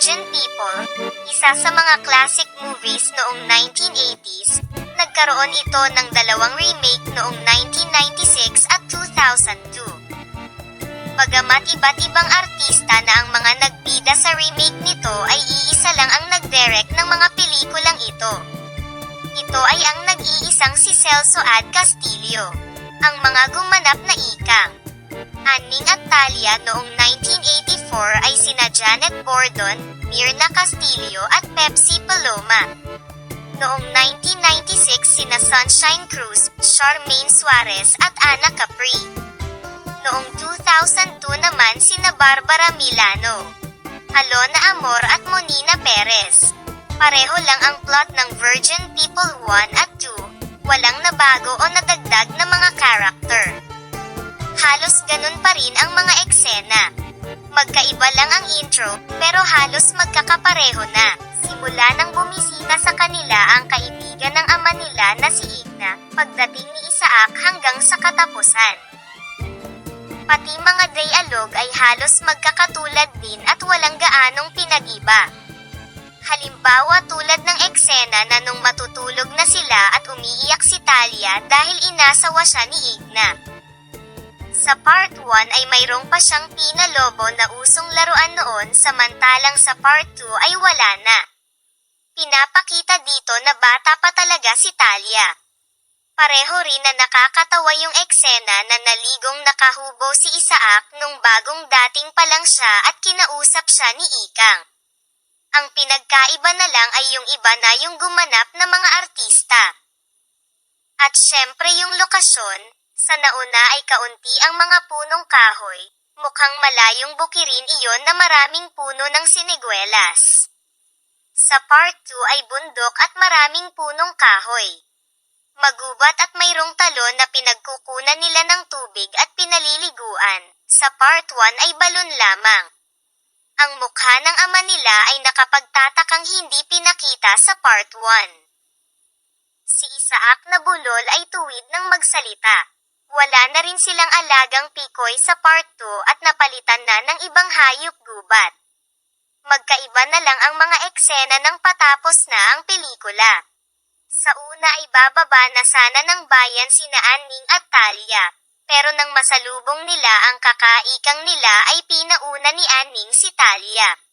Virgin People, isa sa mga classic movies noong 1980s, nagkaroon ito ng dalawang remake noong 1996 at 2002. Bagamat iba't ibang artista na ang mga nagbida sa remake nito ay iisa lang ang nagdirect ng mga pelikulang ito. Ito ay ang nag-iisang si Celso Ad Castillo. Ang mga gumanap na ikang. Aning at Talia noong 1984 ay sina Janet Bordon, Mirna Castillo at Pepsi Paloma. Noong 1996 sina Sunshine Cruz, Charmaine Suarez at Ana Capri. Noong 2002 naman sina Barbara Milano, Alona Amor at Monina Perez. Pareho lang ang plot ng Virgin People 1 at 2, walang nabago o nadagdag na mga karakter. Halos ganun pa rin ang mga eksena. Magkaiba lang ang intro, pero halos magkakapareho na. Simula nang bumisita sa kanila ang kaibigan ng ama nila na si Igna, pagdating ni Isaac hanggang sa katapusan. Pati mga dialog ay halos magkakatulad din at walang gaanong pinag-iba. Halimbawa tulad ng eksena na nung matutulog na sila at umiiyak si Talia dahil inasawa siya ni Igna. Sa part 1 ay mayroong pa siyang pinalobo na usong laruan noon samantalang sa part 2 ay wala na. Pinapakita dito na bata pa talaga si Talia. Pareho rin na nakakatawa yung eksena na naligong nakahubo si Isaac nung bagong dating pa lang siya at kinausap siya ni Ikang. Ang pinagkaiba na lang ay yung iba na yung gumanap na mga artista. At syempre yung lokasyon, sa nauna ay kaunti ang mga punong kahoy, mukhang malayong bukirin iyon na maraming puno ng siniguelas. Sa part 2 ay bundok at maraming punong kahoy. Magubat at mayroong talon na pinagkukunan nila ng tubig at pinaliliguan. Sa part 1 ay balon lamang. Ang mukha ng ama nila ay nakapagtatakang hindi pinakita sa part 1. Si Isaac na bulol ay tuwid ng magsalita. Wala na rin silang alagang pikoy sa part 2 at napalitan na ng ibang hayop gubat. Magkaiba na lang ang mga eksena ng patapos na ang pelikula. Sa una ay bababa na sana ng bayan sina Anning at Talia, pero nang masalubong nila ang kakaikang nila ay pinauna ni Anning si Talia.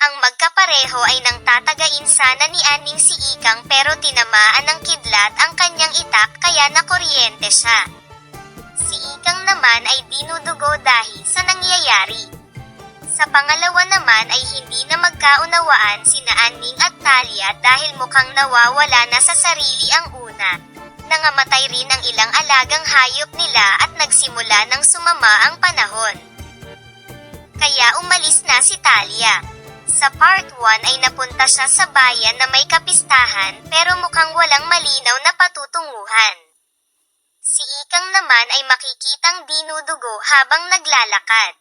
Ang magkapareho ay nang tatagain sana ni Anning si Ikang pero tinamaan ng kidlat ang kanyang itak kaya nakuryente siya. Si Ikang naman ay dinudugo dahil sa nangyayari. Sa pangalawa naman ay hindi na magkaunawaan sina Anning at Talia dahil mukhang nawawala na sa sarili ang una. Nangamatay rin ang ilang alagang hayop nila at nagsimula ng sumama ang panahon. Kaya umalis na si Talia. Sa part 1 ay napunta siya sa bayan na may kapistahan pero mukhang walang malinaw na patutunguhan. Si Ikang naman ay makikitang dinudugo habang naglalakad.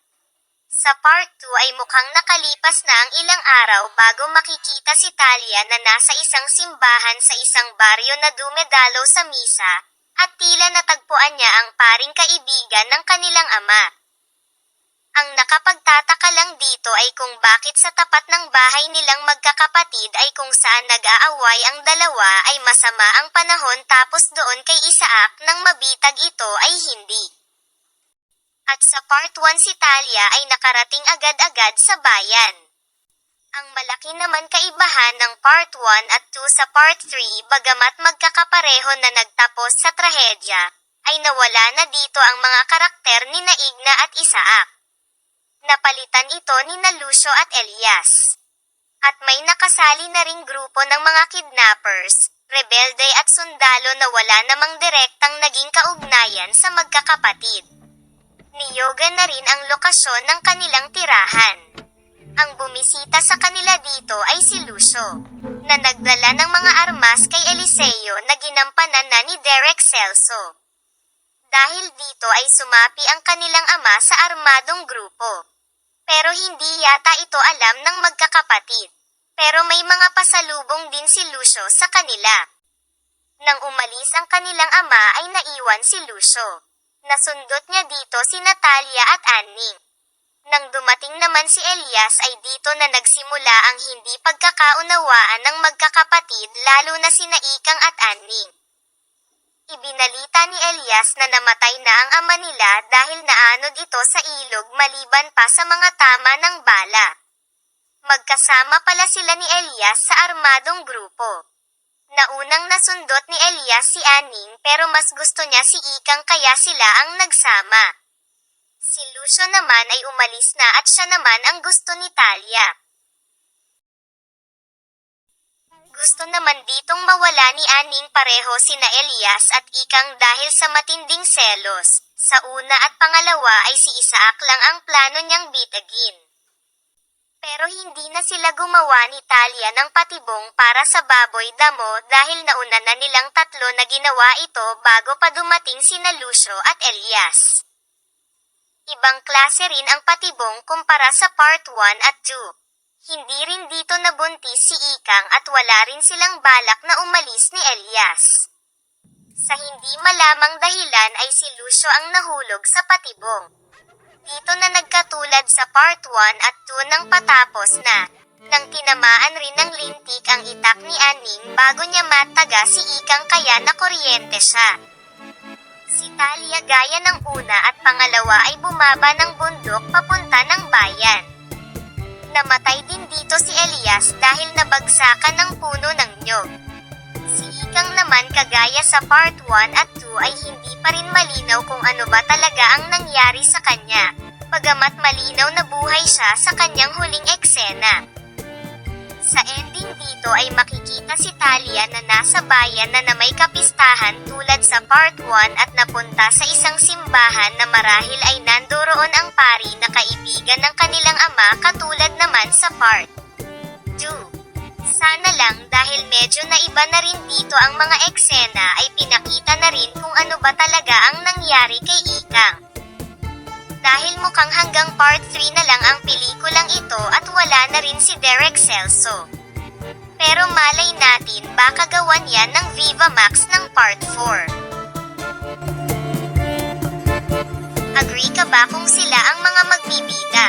Sa part 2 ay mukhang nakalipas na ang ilang araw bago makikita si Talia na nasa isang simbahan sa isang baryo na dumedalo sa misa, at tila natagpuan niya ang paring kaibigan ng kanilang ama. Ang nakapagtataka lang dito ay kung bakit sa tapat ng bahay nilang magkakapatid ay kung saan nag-aaway ang dalawa ay masama ang panahon tapos doon kay Isaac nang mabitag ito ay hindi. At sa part 1 si Talia ay nakarating agad-agad sa bayan. Ang malaki naman kaibahan ng part 1 at 2 sa part 3 bagamat magkakapareho na nagtapos sa trahedya, ay nawala na dito ang mga karakter ni Naigna at Isaac. Napalitan ito ni Lucio at Elias. At may nakasali na ring grupo ng mga kidnappers, rebelde at sundalo na wala namang direktang naging kaugnayan sa magkakapatid. Niyoga na rin ang lokasyon ng kanilang tirahan. Ang bumisita sa kanila dito ay si Lucio, na nagdala ng mga armas kay Eliseo na ginampanan na ni Derek Celso. Dahil dito ay sumapi ang kanilang ama sa armadong grupo. Pero hindi yata ito alam ng magkakapatid. Pero may mga pasalubong din si Lucio sa kanila. Nang umalis ang kanilang ama ay naiwan si Lucio. Nasundot niya dito si Natalia at Anning. Nang dumating naman si Elias ay dito na nagsimula ang hindi pagkakaunawaan ng magkakapatid lalo na sina Ikang at Aning. Ibinalita ni Elias na namatay na ang ama nila dahil naanod ito sa ilog maliban pa sa mga tama ng bala. Magkasama pala sila ni Elias sa armadong grupo. Naunang nasundot ni Elias si Aning pero mas gusto niya si Ikang kaya sila ang nagsama. Si Lucio naman ay umalis na at siya naman ang gusto ni Talia. Gusto naman ditong mawala ni Aning pareho sina Elias at Ikang dahil sa matinding selos. Sa una at pangalawa ay si Isaac lang ang plano niyang bitagin. Pero hindi na sila gumawa ni Talia ng patibong para sa baboy damo dahil nauna na nilang tatlo na ginawa ito bago pa dumating sina Lucio at Elias. Ibang klase rin ang patibong kumpara sa part 1 at 2. Hindi rin dito nabuntis si Ikang at wala rin silang balak na umalis ni Elias. Sa hindi malamang dahilan ay si Lucio ang nahulog sa patibong. Dito na nagkatulad sa part 1 at 2 nang patapos na. Nang tinamaan rin ng lintik ang itak ni Aning bago niya mataga si Ikang kaya nakuryente siya. Si Talia gaya ng una at pangalawa ay bumaba ng bundok papunta ng bayan. Namatay dito si Elias dahil nabagsakan ng puno ng nyog. Si Ikang naman kagaya sa part 1 at 2 ay hindi pa rin malinaw kung ano ba talaga ang nangyari sa kanya, bagamat malinaw na buhay siya sa kanyang huling eksena. Sa ending dito ay makikita si Talia na nasa bayan na na may kapistahan tulad sa part 1 at napunta sa isang simbahan na marahil ay nandoroon ang pari na kaibigan ng kanilang ama katulad naman sa part 2. Sana lang dahil medyo naiba na rin dito ang mga eksena ay pinakita na rin kung ano ba talaga ang nangyari kay Ikang. Dahil mukhang hanggang part 3 na lang ang pelikulang ito at wala na rin si Derek Celso. Pero malay natin baka gawan yan ng Viva Max ng part 4. Agree ka ba kung sila ang mga magbibida?